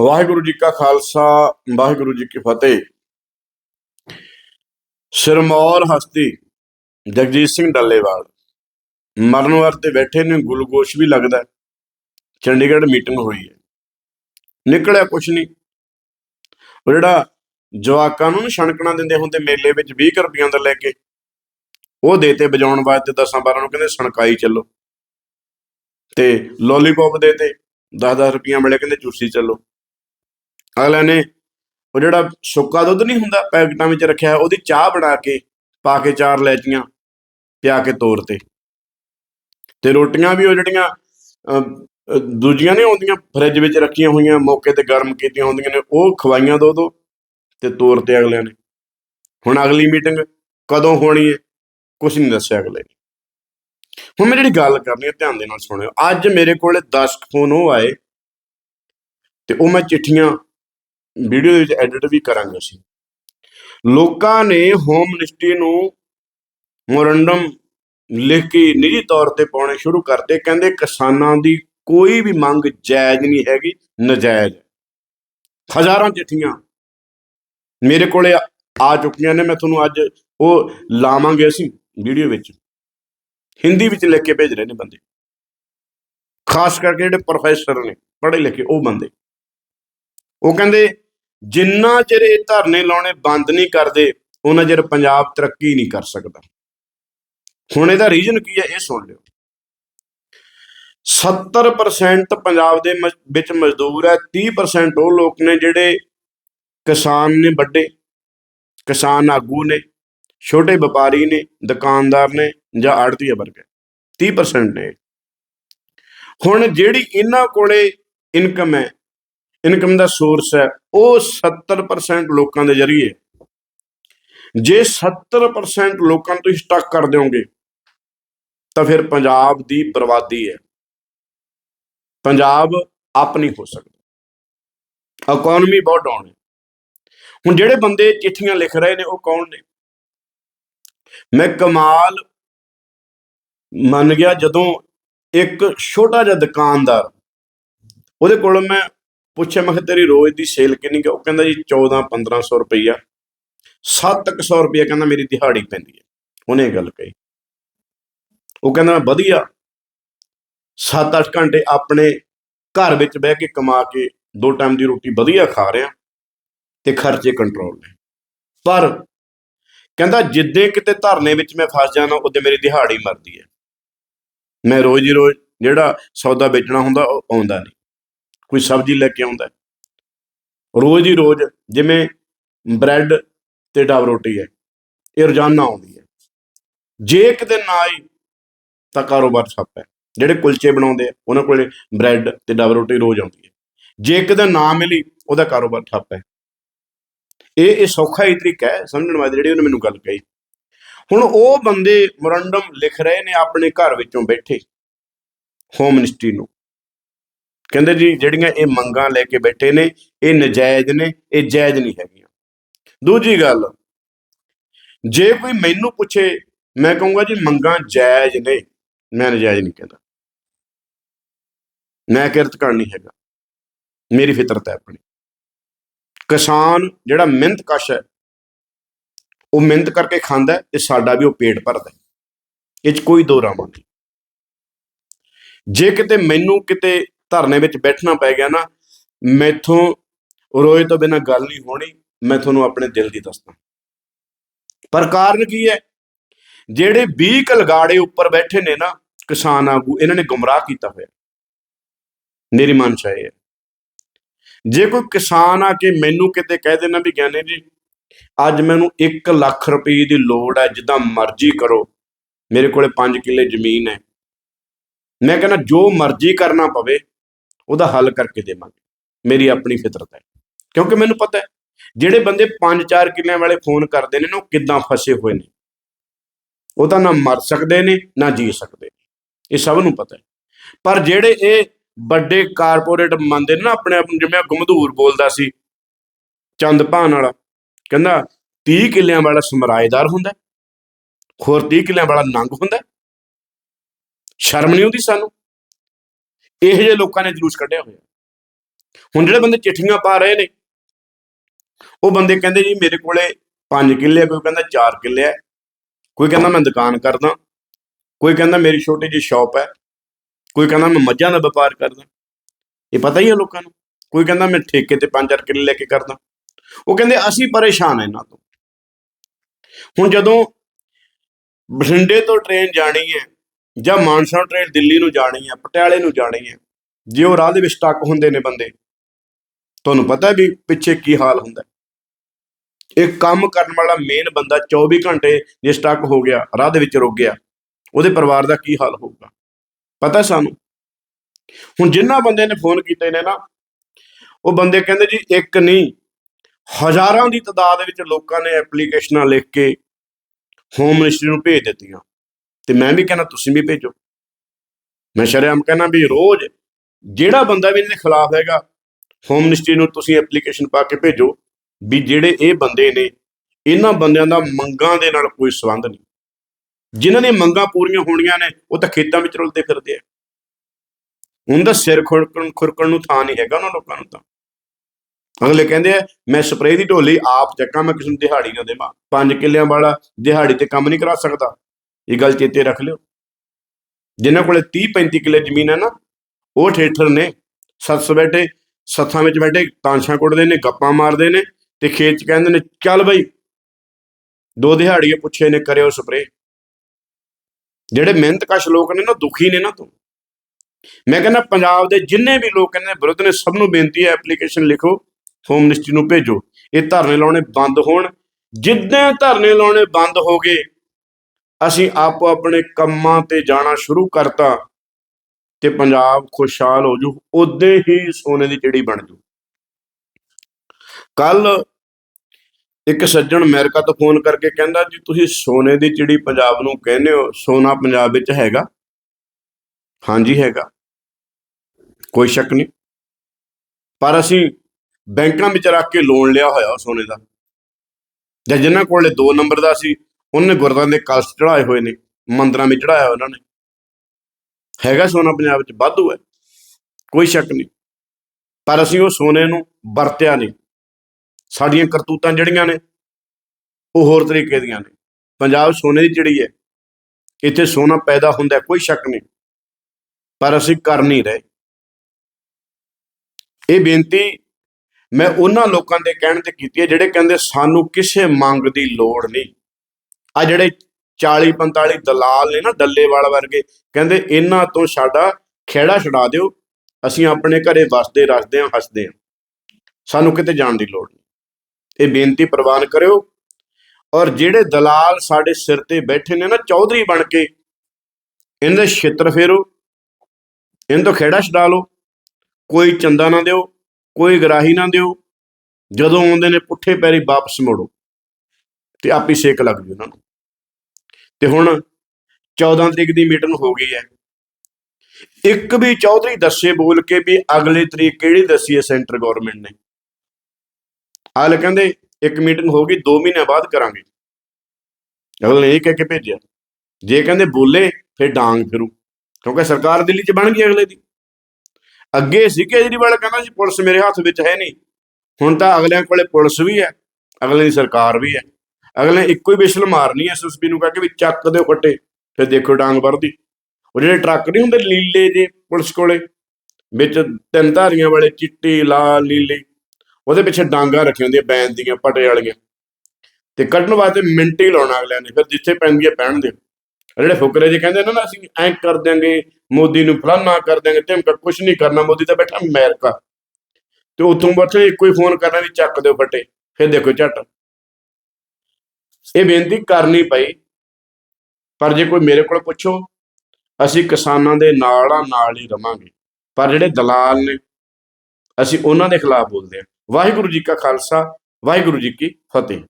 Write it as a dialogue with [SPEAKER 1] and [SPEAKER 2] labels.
[SPEAKER 1] ਵਾਹਿਗੁਰੂ ਜੀ ਕਾ ਖਾਲਸਾ, ਵਾਹਿਗੁਰੂ ਜੀ ਕੀ ਫਤਿਹ। ਸਿਰਮੌਰ ਹਸਤੀ ਜਗਜੀਤ ਸਿੰਘ ਡੱਲੇਵਾਲ ਮਰਨ ਵਾਰ ਤੇ ਬੈਠੇ ਨੇ, ਗੁਲਗੋਸ਼ ਵੀ ਲੱਗਦਾ ਚੰਡੀਗੜ੍ਹ ਮੀਟਿੰਗ ਹੋਈ ਹੈ। ਨਿਕਲਿਆ ਕੁਛ ਨਹੀਂ। ਉਹ ਜਿਹੜਾ ਜਵਾਕਾਂ ਨੂੰ ਨੀ ਛਣਕਣਾ ਦਿੰਦੇ ਹੁੰਦੇ ਮੇਲੇ ਵਿੱਚ 20 ਰੁਪਈਆਂ ਦਾ ਲੈ ਕੇ, ਉਹ ਦੇਤੇ ਵਜਾਉਣ ਵਾਸਤੇ 10 12 ਨੂੰ ਕਹਿੰਦੇ ਸਣਕਾਈ ਚੱਲੋ। ਤੇ ਲੋਲੀਪੌਪ ਦੇਤੇ 10-10 ਰੁਪਈਆ ਮਿਲੇ, ਕਹਿੰਦੇ ਚੂਸੀ ਚੱਲੋ। ਅਗਲੇ ਨੇ ਉਹ ਜਿਹੜਾ ਸੁੱਕਾ ਦੁੱਧ ਨਹੀਂ ਹੁੰਦਾ ਪੈਕਟਾਂ ਵਿੱਚ ਰੱਖਿਆ ਉਹਦੀ ਚਾਹ ਬਣਾ ਕੇ ਪਾ ਕੇ ਚਾਰ ਲੈਚੀਆਂ ਪਿਆ ਕੇ ਤੋਰ ਤੇ। ਤੇ ਰੋਟੀਆਂ ਵੀ ਉਹ ਜਿਹੜੀਆਂ ਦੂਜੀਆਂ ਨਹੀਂ ਆਉਂਦੀਆਂ, ਫਰਿੱਜ ਵਿੱਚ ਰੱਖੀਆਂ ਹੋਈਆਂ, ਮੌਕੇ ਤੇ ਗਰਮ ਕੀਤੀਆਂ ਹੁੰਦੀਆਂ ਨੇ, ਉਹ ਖਵਾਈਆਂ ਦੋ ਦੋ ਤੇ ਤੋਰ ਤੇ ਅਗਲਿਆਂ ਨੇ। ਹੁਣ ਅਗਲੀ ਮੀਟਿੰਗ ਕਦੋਂ ਹੋਣੀ ਹੈ ਕੁਝ ਨਹੀਂ ਦੱਸਿਆ ਅਗਲੇ ਨੇ। ਹੁਣ ਮੈਂ ਜਿਹੜੀ ਗੱਲ ਕਰਨੀ ਹੈ, ਧਿਆਨ ਦੇ ਨਾਲ ਸੁਣਿਓ। ਅੱਜ ਮੇਰੇ ਕੋਲੇ 10 ਫੋਨ ਉਹ ਆਏ ਤੇ ਉਹ ਮੈਂ ਚਿੱਠੀਆਂ ਵੀਡੀਓ ਦੇ ਵਿੱਚ ਐਡਿਟ ਵੀ ਕਰਾਂਗੇ ਅਸੀਂ। ਲੋਕਾਂ ਨੇ ਹੋਮ ਮਿਨਿਸਟਰੀ ਨੂੰ ਮੋਰੰਡਮ ਲਿਖ ਕੇ ਨਿੱਜੀ ਤੌਰ ਤੇ ਪਾਉਣੇ ਸ਼ੁਰੂ ਕਰਤੇ। ਕਹਿੰਦੇ ਕਿਸਾਨਾਂ ਦੀ ਕੋਈ ਵੀ ਮੰਗ ਜਾਇਜ਼ ਨਹੀਂ ਹੈਗੀ, ਨਜਾਇਜ਼। ਹਜ਼ਾਰਾਂ ਚਿੱਠੀਆਂ ਮੇਰੇ ਕੋਲੇ ਆ ਚੁੱਕੀਆਂ ਨੇ, ਮੈਂ ਤੁਹਾਨੂੰ ਅੱਜ ਉਹ ਲਾਵਾਂਗੇ ਅਸੀਂ ਵੀਡੀਓ ਵਿੱਚ। ਹਿੰਦੀ ਵਿੱਚ ਲਿਖ ਕੇ ਭੇਜ ਰਹੇ ਨੇ ਬੰਦੇ। ਖਾਸ ਕਰਕੇ ਜਿਹੜੇ ਪ੍ਰੋਫੈਸਰ ਨੇ, ਪੜ੍ਹੇ ਲਿਖੇ ਉਹ ਬੰਦੇ। ਉਹ ਕਹਿੰਦੇ ਜਿੰਨਾ ਚਿਰ ਇਹ ਧਰਨੇ ਲਾਉਣੇ ਬੰਦ ਨਹੀਂ ਕਰਦੇ, ਉਹਨਾਂ ਚਿਰ ਪੰਜਾਬ ਤਰੱਕੀ ਨਹੀਂ ਕਰ ਸਕਦਾ। ਹੁਣ ਇਹਦਾ ਰੀਜਨ ਕੀ ਹੈ, ਇਹ ਸੁਣ ਲਿਓ। 70% ਪੰਜਾਬ ਦੇ ਮਜ਼- ਵਿੱਚ ਮਜ਼ਦੂਰ ਹੈ 30% ਉਹ ਲੋਕ ਨੇ ਜਿਹੜੇ ਕਿਸਾਨ ਨੇ ਵੱਡੇ, ਕਿਸਾਨ ਆਗੂ ਨੇ, ਛੋਟੇ ਵਪਾਰੀ ਨੇ, ਦੁਕਾਨਦਾਰ ਨੇ ਜਾਂ ਆੜਤੀਆ ਵਰਗ ਹੈ। 30% ਨੇ। ਹੁਣ ਜਿਹੜੀ ਇਹਨਾਂ ਕੋਲੇ ਇਨਕਮ ਹੈ ਇਨਕਮ ਦਾ ਸੋਰਸ ਹੈ, ਉਹ 70% ਲੋਕਾਂ ਦੇ ਜ਼ਰੀਏ। ਜੇ 70% ਲੋਕਾਂ ਨੂੰ ਤੁਸੀਂ ਸਟਕ ਕਰ ਦਿਓਗੇ, ਤਾਂ ਫਿਰ ਪੰਜਾਬ ਦੀ ਬਰਬਾਦੀ ਹੈ। ਪੰਜਾਬ ਆਪ ਨਹੀਂ ਹੋ ਸਕਦਾ। ਇਕਨੋਮੀ ਬਹੁਤ ਡਾਊਨ ਹੈ। ਹੁਣ ਜਿਹੜੇ ਬੰਦੇ ਚਿੱਠੀਆਂ ਲਿਖ ਰਹੇ ਨੇ, ਉਹ ਕੌਣ ਨੇ? ਮੈਂ ਕਮਾਲ ਮੰਨ ਗਿਆ ਜਦੋਂ ਇੱਕ ਛੋਟਾ ਜਿਹਾ ਦੁਕਾਨਦਾਰ, ਉਹਦੇ ਕੋਲ ਮੈਂ ਪੁੱਛਿਆ, ਮੈਂ ਕਿਹਾ, ਤੇਰੀ ਰੋਜ਼ ਦੀ ਸੇਲ ਕਿੰਨੀ ਹੈ ਉਹ ਕਹਿੰਦਾ ਜੀ 14 1500 ਰੁਪਈਆ। 700 ਰੁਪਈਆ ਕਹਿੰਦਾ ਮੇਰੀ ਦਿਹਾੜੀ ਪੈਂਦੀ ਹੈ। ਉਹਨੇ ਇਹ ਗੱਲ ਕਹੀ। ਉਹ ਕਹਿੰਦਾ, ਮੈਂ ਵਧੀਆ। 7-8 ਘੰਟੇ ਆਪਣੇ ਘਰ ਵਿੱਚ ਬਹਿ ਕੇ ਕਮਾ ਕੇ ਦੋ ਟਾਈਮ ਦੀ ਰੋਟੀ ਵਧੀਆ ਖਾ ਰਿਹਾ ਤੇ ਖਰਚੇ ਕੰਟਰੋਲ ਨੇ। ਪਰ ਕਹਿੰਦਾ, ਜਿੱਦੇ ਕਿਤੇ ਧਰਨੇ ਵਿੱਚ ਮੈਂ ਫਸ ਜਾਣਾ ਉਹਦੇ ਮੇਰੀ ਦਿਹਾੜੀ ਮਰਦੀ ਹੈ। ਮੈਂ ਰੋਜ਼ ਹੀ ਰੋਜ਼ ਜਿਹੜਾ ਸੌਦਾ ਵੇਚਣਾ ਹੁੰਦਾ, ਉਹ ਆਉਂਦਾ ਨਹੀਂ। ਕੋਈ ਸਬਜ਼ੀ ਲੈ ਕੇ ਆਉਂਦਾ ਰੋਜ਼ ਹੀ ਰੋਜ਼ ਜਿਵੇਂ ਬ੍ਰੈਡ ਤੇ ਡਬ ਰੋਟੀ ਹੈ, ਇਹ ਰੋਜ਼ਾਨਾ ਆਉਂਦੀ ਹੈ। ਜੇ ਇੱਕ ਦਿਨ ਨਾ ਆਈ ਤਾਂ ਕਾਰੋਬਾਰ ਠੱਪ ਹੈ। ਜਿਹੜੇ ਕੁਲਚੇ ਬਣਾਉਂਦੇ ਆ, ਉਹਨਾਂ ਕੋਲੇ ਬ੍ਰੈਡ ਤੇ ਡਬ ਰੋਟੀ ਰੋਜ਼ ਆਉਂਦੀ ਹੈ। ਜੇ ਇੱਕ ਦਿਨ ਨਾ ਮਿਲੀ, ਉਹਦਾ ਕਾਰੋਬਾਰ ਠੱਪ ਹੈ। ਇਹ ਇਹ ਸੌਖਾ ਹੀ ਤਰੀਕਾ ਹੈ, ਸਮਝਣ ਵਾਲੇ ਜਿਹੜੀ ਉਹਨੇ ਮੈਨੂੰ ਗੱਲ ਕਹੀ। ਹੁਣ ਉਹ ਬੰਦੇ ਮੋਰੰਡਮ ਲਿਖ ਰਹੇ ਨੇ ਆਪਣੇ ਘਰ ਵਿੱਚੋਂ ਬੈਠੇ। ਹੋਮ ਮਿਨਿਸਟਰੀ ਨੂੰ। ਕਹਿੰਦੇ ਜੀ, ਜਿਹੜੀਆਂ ਇਹ ਮੰਗਾਂ ਲੈ ਕੇ ਬੈਠੇ ਨੇ, ਇਹ ਨਜਾਇਜ਼ ਨੇ, ਇਹ ਜਾਇਜ਼ ਨਹੀਂ ਹੈਗੀਆਂ। ਦੂਜੀ ਗੱਲ, ਜੇ ਕੋਈ ਮੈਨੂੰ ਪੁੱਛੇ, ਮੈਂ ਕਹੂੰਗਾ ਜੀ, ਮੰਗਾਂ ਜਾਇਜ਼ ਨੇ। ਮੈਂ ਨਜਾਇਜ਼ ਨਹੀਂ ਕਹਿੰਦਾ। ਮੈਂ ਕਿਰਤ ਨਹੀਂ ਹੈਗਾ। ਮੇਰੀ ਫਿਤਰਤ ਹੈ ਆਪਣੀ। ਕਿਸਾਨ ਜਿਹੜਾ ਮਿਹਨਤ ਕਸ਼ ਹੈ, ਉਹ ਮਿਹਨਤ ਕਰਕੇ ਖਾਂਦਾ ਤੇ ਸਾਡਾ ਵੀ ਉਹ ਪੇਟ ਭਰਦਾ ਇਹ 'ਚ ਕੋਈ ਦੋ ਰਾਵਾਂ ਨਹੀਂ। ਜੇ ਕਿਤੇ ਮੈਨੂੰ ਕਿਤੇ ਧਰਨੇ ਵਿੱਚ ਬੈਠਣਾ ਪੈ ਗਿਆ ਨਾ, ਮੈਥੋਂ ਰੋਏ ਤੋਂ ਬਿਨਾਂ ਗੱਲ ਨਹੀਂ ਹੋਣੀ, ਮੈਂ ਤੁਹਾਨੂੰ ਆਪਣੇ ਦਿਲ ਦੀ ਦੱਸਦਾ। ਪਰ ਕਾਰਨ ਕੀ ਹੈ? ਜਿਹੜੇ 20 ਕਲਗਾੜੇ ਉੱਪਰ ਬੈਠੇ ਨੇ ਨਾ, ਕਿਸਾਨ ਆਗੂ, ਇਹਨਾਂ ਨੇ ਗੁੰਮਰਾਹ ਕੀਤਾ ਹੋਇਆ। ਮੇਰੀ ਮਨਸ਼ਾ ਇਹ ਹੈ। ਜੇ ਕੋਈ ਕਿਸਾਨ ਆ ਕੇ ਮੈਨੂੰ ਕਿਤੇ ਕਹਿ ਦੇਣਾ ਵੀ ਗਿਆਨੀ ਜੀ, ਅੱਜ ਮੈਨੂੰ 1 ਲੱਖ ਰੁਪਏ ਦੀ ਲੋੜ ਹੈ, ਜਿੱਦਾਂ ਮਰਜ਼ੀ ਕਰੋ, ਮੇਰੇ ਕੋਲੇ 5 ਕਿੱਲੇ ਜ਼ਮੀਨ ਹੈ। ਮੈਂ ਕਹਿੰਦਾ ਜੋ ਮਰਜ਼ੀ ਕਰਨਾ ਪਵੇ ਉਹਦਾ ਹੱਲ ਕਰਕੇ ਦੇਵਾਂਗੇ। ਮੇਰੀ ਆਪਣੀ ਫਿਤਰਤ ਹੈ। ਕਿਉਂਕਿ ਮੈਨੂੰ ਪਤਾ ਹੈ, ਜਿਹੜੇ ਬੰਦੇ 5-4 ਕਿੱਲਿਆਂ ਵਾਲੇ ਫੋਨ ਕਰਦੇ ਨੇ ਉਹ ਕਿੱਦਾਂ ਫਸੇ ਹੋਏ ਨੇ। ਉਹ ਤਾਂ ਨਾ ਮਰ ਸਕਦੇ ਨੇ, ਨਾ ਜੀ ਸਕਦੇ। ਨੇ ਇਹ ਸਭ ਨੂੰ ਪਤਾ ਹੈ। ਪਰ ਜਿਹੜੇ ਇਹ ਵੱਡੇ ਕਾਰਪੋਰੇਟ ਮੰਨਦੇ ਨੇ ਨਾ, ਆਪਣੇ ਆਪ ਨੂੰ, ਜਿਵੇਂ ਆਹ ਬੋਲਦਾ ਸੀ, ਚੰਦ ਭਾਨ ਵਾਲਾ, ਕਹਿੰਦਾ 30 ਕਿੱਲਿਆਂ ਵਾਲਾ ਸਮਰਾਏਦਾਰ ਹੁੰਦਾ ਹੋਰ 30 ਕਿੱਲਿਆਂ ਵਾਲਾ ਨੰਗ ਹੁੰਦਾ ਸ਼ਰਮ ਨਹੀਂ ਆਉਂਦੀ ਸਾਨੂੰ। ਇਹੋ ਜਿਹੇ ਲੋਕਾਂ ਨੇ ਜਲੂਸ ਕੱਢਿਆ ਹੋਇਆ। ਹੁਣ ਜਿਹੜੇ ਬੰਦੇ ਚਿੱਠੀਆਂ ਪਾ ਰਹੇ ਨੇ, ਉਹ ਬੰਦੇ ਕਹਿੰਦੇ ਜੀ ਮੇਰੇ ਕੋਲੇ 5 ਕਿੱਲੇ ਆ, ਕੋਈ ਕਹਿੰਦਾ 4 ਕਿੱਲੇ ਆ, ਕੋਈ ਕਹਿੰਦਾ ਮੈਂ ਦੁਕਾਨ ਕਰਦਾ, ਕੋਈ ਕਹਿੰਦਾ ਮੇਰੀ ਛੋਟੀ ਜਿਹੀ ਸ਼ਾਪ ਹੈ, ਕੋਈ ਕਹਿੰਦਾ ਮੈਂ ਮੱਝਾਂ ਦਾ ਵਪਾਰ ਕਰਦਾ। ਇਹ ਪਤਾ ਹੀ ਹੈ ਲੋਕਾਂ ਨੂੰ, ਕੋਈ ਕਹਿੰਦਾ ਮੈਂ ਠੇਕੇ ਤੇ 5-4 ਕਿੱਲੇ ਲੈ ਕੇ ਕਰਦਾ। ਉਹ ਕਹਿੰਦੇ ਅਸੀਂ ਪਰੇਸ਼ਾਨ ਹਾਂ ਇਹਨਾਂ ਤੋਂ। ਹੁਣ ਜਦੋਂ ਬਠਿੰਡੇ ਤੋਂ ਟ੍ਰੇਨ ਜਾਣੀ ਹੈ ਜਾਂ ਮਾਨਸਾ ਟ੍ਰੇਨ ਦਿੱਲੀ ਨੂੰ ਜਾਣੀ ਹੈ, ਪਟਿਆਲੇ ਨੂੰ ਜਾਣੀ ਹੈ, ਜੇ ਉਹ ਰਾਹ ਦੇ ਵਿੱਚ ਟੱਕ ਹੁੰਦੇ ਨੇ ਬੰਦੇ, ਤੁਹਾਨੂੰ ਪਤਾ ਵੀ ਪਿੱਛੇ ਕੀ ਹਾਲ ਹੁੰਦਾ ਇਹ ਕੰਮ ਕਰਨ ਵਾਲਾ ਮੇਨ ਬੰਦਾ 24 ਘੰਟੇ ਜੇ ਸਟਕ ਹੋ ਗਿਆ, ਰਾਹ ਦੇ ਵਿੱਚ ਰੁਕ ਗਿਆ, ਉਹਦੇ ਪਰਿਵਾਰ ਦਾ ਕੀ ਹਾਲ ਹੋਊਗਾ? ਪਤਾ ਸਾਨੂੰ? ਹੁਣ ਜਿੰਨਾ ਬੰਦੇ ਨੇ ਫੋਨ ਕੀਤੇ ਨੇ ਨਾ, ਉਹ ਬੰਦੇ ਕਹਿੰਦੇ ਜੀ ਇੱਕ ਨਹੀਂ, ਹਜ਼ਾਰਾਂ ਦੀ ਤਾਦਾਦ ਵਿੱਚ ਲੋਕਾਂ ਨੇ ਐਪਲੀਕੇਸ਼ਨਾਂ ਲਿਖ ਕੇ ਹੋਮ ਮਿਨਿਸਟਰੀ ਨੂੰ ਭੇਜ ਦਿੱਤੀਆਂ। ਤੇ ਮੈਂ ਵੀ ਕਹਿੰਦਾ ਤੁਸੀਂ ਵੀ ਭੇਜੋ। ਮੈਂ ਸ਼ਰੇਆਮ ਕਹਿੰਦਾ ਵੀ ਰੋਜ਼ ਜਿਹੜਾ ਬੰਦਾ ਵੀ ਇਹਨਾਂ ਦੇ ਖਿਲਾਫ ਹੈਗਾ ਹੋਮ ਮਿਨਿਸਟਰੀ ਨੂੰ ਤੁਸੀਂ ਐਪਲੀਕੇਸ਼ਨ ਪਾ ਕੇ ਭੇਜੋ ਵੀ ਜਿਹੜੇ ਇਹ ਬੰਦੇ ਨੇ, ਇਹਨਾਂ ਬੰਦਿਆਂ ਦਾ ਮੰਗਾਂ ਦੇ ਨਾਲ ਕੋਈ ਸੰਬੰਧ ਨਹੀਂ। ਜਿਨ੍ਹਾਂ ਦੀਆਂ ਮੰਗਾਂ ਪੂਰੀਆਂ ਹੋਣੀਆਂ ਨੇ, ਉਹ ਤਾਂ ਖੇਤਾਂ ਵਿੱਚ ਰੁਲਦੇ ਫਿਰਦੇ ਆ। ਉਹਨਾਂ ਦਾ ਸਿਰ ਖੁਰਕਣ ਖੁਰਕਣ ਨੂੰ ਥਾਂ ਨਹੀਂ ਹੈਗਾ ਉਹਨਾਂ ਲੋਕਾਂ ਨੂੰ ਤਾਂ। ਅਗਲੇ ਕਹਿੰਦੇ ਆ, ਮੈਂ ਸਪਰੇਅ ਦੀ ਢੋਲੀ ਆਪ ਚੱਕਾਂ, ਮੈਂ ਕਿਸੇ ਨੂੰ ਦਿਹਾੜੀ ਨਾ ਦੇਵਾਂ। ਪੰਜ ਕਿੱਲਿਆਂ ਵਾਲਾ ਦਿਹਾੜੀ ਤੇ ਕੰਮ ਨਹੀਂ ਕਰਾ ਸਕਦਾ। ਇਹ ਗੱਲ ਚੇਤੇ ਰੱਖ ਲਿਓ। ਜਿਨ੍ਹਾਂ ਕੋਲੇ 30 35 ਕਿੱਲੇ ਜ਼ਮੀਨ ਹੈ ਨਾ, ਉਹ ਠੇਠਰ ਨੇ। ਸੱਸ ਬੈਠੇ, ਸੱਥਾਂ ਵਿੱਚ ਬੈਠੇ ਤਾਂਸ਼ਾਂ ਕੁੱਟਦੇ ਨੇ, ਗੱਪਾਂ ਮਾਰਦੇ ਨੇ ਤੇ ਖੇਤ ਚ ਕਹਿੰਦੇ ਨੇ, ਚੱਲ ਬਈ, ਦੋ ਦਿਹਾੜੀਏ ਪੁੱਛੇ ਨੇ, ਕਰਿਓ ਸਪਰੇ ਜਿਹੜੇ ਮਿਹਨਤਕਸ਼ ਲੋਕ ਨੇ ਨਾ ਦੁਖੀ ਨੇ ਨਾ ਤੋਂ। ਮੈਂ ਕਹਿੰਦਾ, ਪੰਜਾਬ ਦੇ ਜਿੰਨੇ ਵੀ ਲੋਕ ਇਹਨਾਂ ਵਿਰੁੱਧ ਨੇ, ਸਭ ਨੂੰ ਬੇਨਤੀ ਹੈ, ਐਪਲੀਕੇਸ਼ਨ ਲਿਖੋ, ਹੋਮ ਮਿਨਿਸਟਰੀ ਨੂੰ ਭੇਜੋ। ਇਹ ਧਰਨੇ ਲਾਉਣੇ ਬੰਦ ਹੋਣ। ਜਿੱਦਾਂ ਧਰਨੇ ਲਾਉਣੇ ਬੰਦ ਹੋ ਗਏ ਅਸੀਂ ਆਪੋ ਆਪਣੇ ਕੰਮਾਂ ਤੇ ਜਾਣਾ ਸ਼ੁਰੂ ਕਰਤਾ ਤੇ ਪੰਜਾਬ ਖੁਸ਼ਹਾਲ ਹੋ ਜੂ ਉਦੋਂ ਹੀ ਸੋਨੇ ਦੀ ਚਿੜੀ ਬਣ ਜੂ। ਕੱਲ ਇੱਕ ਸੱਜਣ ਅਮਰੀਕਾ ਤੋਂ ਫੋਨ ਕਰਕੇ ਕਹਿੰਦਾ ਜੀ, ਤੁਸੀਂ ਸੋਨੇ ਦੀ ਚਿੜੀ ਪੰਜਾਬ ਨੂੰ ਕਹਿੰਦੇ ਹੋ, ਸੋਨਾ ਪੰਜਾਬ ਵਿੱਚ ਹੈਗਾ? ਹਾਂਜੀ, ਹੈਗਾ। ਕੋਈ ਸ਼ੱਕ ਨਹੀਂ। ਪਰ ਅਸੀਂ ਬੈਂਕਾਂ ਵਿੱਚ ਰੱਖ ਕੇ ਲੋਨ ਲਿਆ ਹੋਇਆ ਸੋਨੇ ਦਾ। ਜਾਂ ਜਿਨ੍ਹਾਂ ਕੋਲੇ 2 ਨੰਬਰ ਦਾ ਸੀ ਉਹਨੇ ਗੁਰਦਾਂ ਦੇ ਕਲਸ਼ ਚੜਾਏ ਹੋਏ ਨੇ, ਮੰਦਰਾਂ ਵਿੱਚ ਚੜਾਇਆ ਉਹਨਾਂ ਨੇ। ਹੈਗਾ ਸੋਨਾ ਪੰਜਾਬ ਵਿੱਚ, ਵਾਧੂ ਹੈ, ਕੋਈ ਸ਼ੱਕ ਨਹੀਂ। ਪਰ ਅਸੀਂ ਉਹ ਸੋਨੇ ਨੂੰ ਵਰਤਿਆ ਨਹੀਂ। ਸਾਡੀਆਂ ਕਰਤੂਤਾਂ ਜਿਹੜੀਆਂ ਨੇ, ਉਹ ਹੋਰ ਤਰੀਕੇ ਦੀਆਂ ਨੇ। ਪੰਜਾਬ ਸੋਨੇ ਦੀ ਚਿੜੀ ਹੈ। ਇੱਥੇ ਸੋਨਾ ਪੈਦਾ ਹੁੰਦਾ, ਕੋਈ ਸ਼ੱਕ ਨਹੀਂ। ਪਰ ਅਸੀਂ ਕਰ ਨਹੀਂ ਰਹੇ। ਇਹ ਬੇਨਤੀ ਮੈਂ ਉਹਨਾਂ ਲੋਕਾਂ ਦੇ ਕਹਿਣ ਤੇ ਕੀਤੀ ਹੈ, ਜਿਹੜੇ ਕਹਿੰਦੇ ਸਾਨੂੰ ਕਿਸੇ ਮੰਗ ਦੀ ਲੋੜ ਨਹੀਂ। ਆ ਜਿਹੜੇ 40 45 ਦਲਾਲ ਨੇ ਨਾ ਡੱਲੇਵਾਲ ਵਰਗੇ, ਕਹਿੰਦੇ ਇਹਨਾਂ ਤੋਂ ਸਾਡਾ ਖੇੜਾ ਛਡਾ ਦਿਓ, ਅਸੀਂ ਆਪਣੇ ਘਰੇ ਵਸਦੇ ਰਸਦੇ ਹਾਂ, ਹੱਸਦੇ ਹਾਂ। ਸਾਨੂੰ ਕਿਤੇ ਜਾਣ ਦੀ ਲੋੜ ਨਹੀਂ। ਇਹ ਬੇਨਤੀ ਪ੍ਰਵਾਨ ਕਰਿਓ। ਔਰ ਜਿਹੜੇ ਦਲਾਲ ਸਾਡੇ ਸਿਰ ਤੇ ਬੈਠੇ ਨੇ ਨਾ ਚੌਧਰੀ ਬਣ ਕੇ ਇਹਨਾਂ ਦੇ ਛਿੱਤਰ ਫੇਰੋ, ਇਹਨਾਂ ਤੋਂ ਖੇੜਾ ਛਡਾ ਲਓ। ਕੋਈ ਚੰਦਾ ਨਾ ਦਿਓ, ਕੋਈ ਗਰਾਹੀ ਨਾ ਦਿਓ। ਜਦੋਂ ਆਉਂਦੇ ਨੇ ਪੁੱਠੇ ਪੈਰੀ ਵਾਪਸ ਮੋੜੋ। ਤੇ ਆਪੀ ਸੇਕ ਲੱਗ ਜੂ ਉਹਨਾਂ ਨੂੰ। ਤੇ ਹੁਣ 14 ਤਰੀਕ ਦੀ ਮੀਟਿੰਗ ਹੋ ਗਈ ਹੈ। ਇੱਕ ਵੀ ਚੌਧਰੀ ਦੱਸੇ ਬੋਲ ਕੇ ਵੀ ਅਗਲੀ ਤਰੀਕ ਕਿਹੜੀ ਦੱਸੀ ਹੈ ਸੈਂਟਰ ਗਵਰਨਮੈਂਟ ਨੇ। ਹਾਲ ਕਹਿੰਦੇ, ਇੱਕ ਮੀਟਿੰਗ ਹੋ ਗਈ 2 ਮਹੀਨੇ ਬਾਅਦ ਕਰਾਂਗੇ। ਅਗਲੇ ਨੇ ਇਹ ਕਹਿ ਕੇ ਭੇਜਿਆ। ਜੇ ਕਹਿੰਦੇ ਬੋਲੇ, ਫਿਰ ਡਾਂਗ ਫਿਰੂ, ਕਿਉਂਕਿ ਸਰਕਾਰ ਦਿੱਲੀ 'ਚ ਬਣ ਗਈ ਅਗਲੇ ਦੀ। ਅੱਗੇ ਸੀ ਕੇਜਰੀਵਾਲ ਕਹਿੰਦਾ ਸੀ ਪੁਲਿਸ ਮੇਰੇ ਹੱਥ ਵਿੱਚ ਹੈ ਨਹੀਂ। ਹੁਣ ਤਾਂ ਅਗਲਿਆਂ ਕੋਲੇ ਪੁਲਿਸ ਵੀ ਹੈ, ਅਗਲੇ ਦੀ ਸਰਕਾਰ ਵੀ ਹੈ। ਅਗਲੇ ਇੱਕੋ ਹੀ ਵਿਸ਼ਲ ਮਾਰਨੀ ਐ ਐਸਐਸਪੀ ਨੂੰ ਕਹਿ ਕੇ ਵੀ ਚੱਕ ਦਿਓ ਫੱਟੇ, ਫਿਰ ਦੇਖੋ ਡਾਂਗ ਵਰਦੀ ਉਹ ਜਿਹੜੇ ਟਰੱਕ ਨਹੀਂ ਹੁੰਦੇ ਲੀਲੇ ਜੇ ਪੁਲਿਸ ਕੋਲੇ, ਵਿੱਚ ਤਿੰਨ ਧਾਰੀਆਂ ਵਾਲੇ ਚਿੱਟੇ, ਲਾਲ ਲੀਲੇ ਉਹਦੇ ਪਿੱਛੇ ਡਾਂਗਾ ਰੱਖੀਆਂ ਹੁੰਦੀਆਂ ਬੈਨ ਦੀਆਂ, ਪਟੇ ਵਾਲੀਆਂ। ਤੇ ਕੱਢਣ ਵਾਸਤੇ ਮਿੰਟ ਹੀ ਲਾਉਣਾ ਅਗਲਿਆਂ ਨੇ, ਫਿਰ ਜਿੱਥੇ ਪੈਂਦੀ ਹੈ ਪੈਣ ਦੇ ਜਿਹੜੇ ਫੁਕਰੇ ਜੀ ਕਹਿੰਦੇ ਨਾ ਅਸੀਂ, ਐਂ ਕਰ ਦਿਆਂਗੇ, ਮੋਦੀ ਨੂੰ ਫਲਾਨਾ ਕਰ ਦਿਆਂਗੇ, ਧਮਕਾ ਕੁਝ ਨਹੀਂ ਕਰਨਾ, ਮੋਦੀ ਤਾਂ ਬੈਠਾ ਅਮਰੀਕਾ। ਤੇ ਉੱਥੋਂ ਬੈਠੇ ਇੱਕੋ ਹੀ ਫੋਨ ਕਰਨਾ ਵੀ ਚੱਕ ਦਿਓ ਫੱਟੇ, ਫਿਰ ਦੇਖੋ ਝੱਟ। ਇਹ ਬੇਨਤੀ ਕਰਨੀ ਪਈ। ਪਰ ਜੇ ਕੋਈ ਮੇਰੇ ਕੋਲ ਪੁੱਛੋ, ਅਸੀਂ ਕਿਸਾਨਾਂ ਦੇ ਨਾਲ ਆ, ਨਾਲ ਹੀ ਰਵਾਂਗੇ। ਪਰ ਜਿਹੜੇ ਦਲਾਲ ਨੇ, ਅਸੀਂ ਉਹਨਾਂ ਦੇ ਖਿਲਾਫ ਬੋਲਦੇ ਹਾਂ। ਵਾਹਿਗੁਰੂ ਜੀ ਕਾ ਖਾਲਸਾ, ਵਾਹਿਗੁਰੂ ਜੀ ਕੀ ਫਤਿਹ।